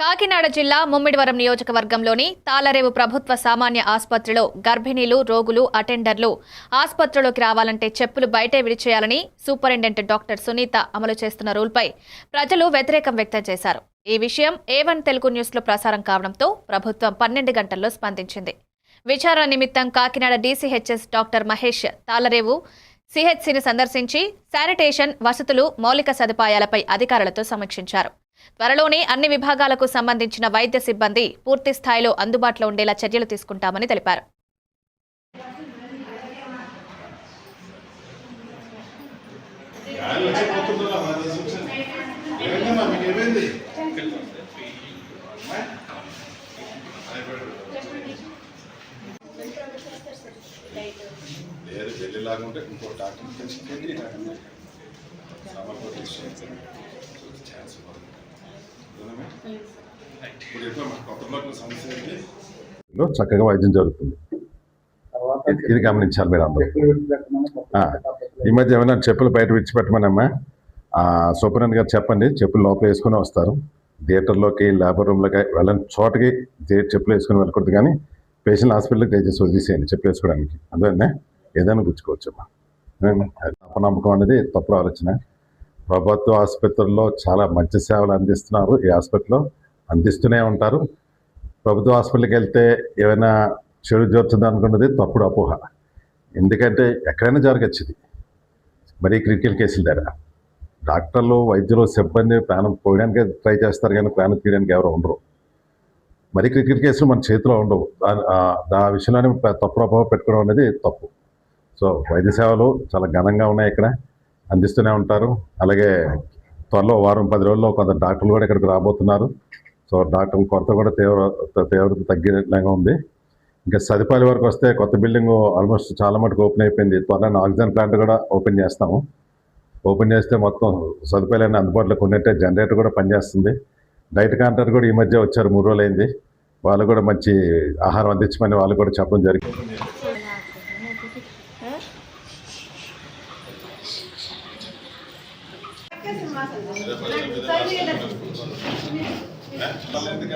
కాకినాడ జిల్లా ముమ్మిడివరం నియోజకవర్గంలోని తాళరేవు ప్రభుత్వ సామాన్య ఆసుపత్రిలో గర్భిణీలు రోగులు అటెండర్లు ఆసుపత్రిలోకి రావాలంటే చెప్పులు బయటే విడిచేయాలని సూపరింటెండెంట్ డాక్టర్ సునీత అమలు చేస్తున్న రూల్పై ప్రజలు వ్యతిరేకం వ్యక్తం చేశారు. ఈ విషయం ఏ వన్ తెలుగు న్యూస్లో ప్రసారం కావడంతో ప్రభుత్వం పన్నెండు గంటల్లో స్పందించింది. విచారణ నిమిత్తం కాకినాడ డీసీహెచ్ఎస్ డాక్టర్ మహేష్ తాళరేవు సిహెచ్సిని సందర్శించి శానిటేషన్ వసతులు మౌలిక సదుపాయాలపై అధికారులతో సమీక్షించారు. త్వరలోనే అన్ని విభాగాలకు సంబంధించిన వైద్య సిబ్బంది పూర్తి స్థాయిలో అందుబాటులో ఉండేలా చర్యలు తీసుకుంటామని తెలిపారు. ఏమైంది? లేదు ఢిల్లీ లాగా ఉంటే ఇంకో డాక్టర్ ఛాన్స్? ఇప్పుడు ఎట్లా కొత్త సమస్య ఏంటి? లో చక్కగా వైద్యం జరుగుతుంది. ఇది- గమనించాలి మీరు అందరూ. ఆ, ఈ మధ్య ఏమైనా చెప్పులు బయట విడిచిపెట్టమనమ్మా సూపరింటెండెంట్ గారు చెప్పండి చెప్పులు లోపల వేసుకుని వస్తారు. థియేటర్లోకి లేబర్ రూమ్లోకి వెళ్ళని చోటకి చెప్పులు వేసుకుని వెళ్ళకూడదు కానీ పేషెంట్ హాస్పిటల్కి దయచేసి వదిలేసేయండి చెప్పేసుకోవడానికి. అదే ఏదైనా గుచ్చుకోవచ్చమ్మా. అది అపనమ్మకం అనేది తప్పుడు ఆలోచన. ప్రభుత్వ ఆసుపత్రుల్లో చాలా మంచి సేవలు అందిస్తున్నారు. ఈ హాస్పిటల్లో అందిస్తూనే ఉంటారు. ప్రభుత్వ హాస్పిటల్కి వెళ్తే ఏమైనా చెడు జరుగుతుంది అనుకున్నది తప్పుడు అపోహ. ఎందుకంటే ఎక్కడైనా జరగచ్చు ఇది మరీ క్రిటికల్ కేసుల దగ్గర. డాక్టర్లు వైద్యులు సిబ్బంది ప్రాణం పోయడానికి ట్రై చేస్తారు కానీ ప్రాణం తీయడానికి ఎవరు ఉండరు. మరి క్రికెట్ కేసులు మన చేతిలో ఉండవు. దాని ఆ- దా విషయంలోనే తప్పు తప్పుడు పెట్టుకోవడం అనేది తప్పు. సో వైద్య సేవలు చాలా ఘనంగా ఉన్నాయి ఇక్కడ అందిస్తూనే ఉంటారు. అలాగే త్వరలో వారం పది రోజుల్లో కొంత డాక్టర్లు కూడా ఇక్కడికి రాబోతున్నారు. సో డాక్టర్ల కొరత కూడా తీవ్ర తీవ్రత తగ్గినట్లుగా ఉంది. ఇంకా సదుపాయాల వరకు వస్తే కొత్త బిల్డింగ్ ఆల్మోస్ట్ చాలా మటుకు ఓపెన్ అయిపోయింది. త్వరలో ఆక్సిజన్ ప్లాంట్ కూడా ఓపెన్ చేస్తాము. ఓపెన్ చేస్తే మొత్తం సదుపాయాలన్నీ అందుబాటులోకి ఉన్నట్టే జనరేటర్ కూడా పనిచేస్తుంది. డైట్ కాంటర్ కూడా ఈ మధ్య వచ్చారు మూడు రోజులైంది. వాళ్ళు కూడా మంచి ఆహారం అందించమని వాళ్ళు కూడా చెప్పడం జరిగింది. ఎందుకు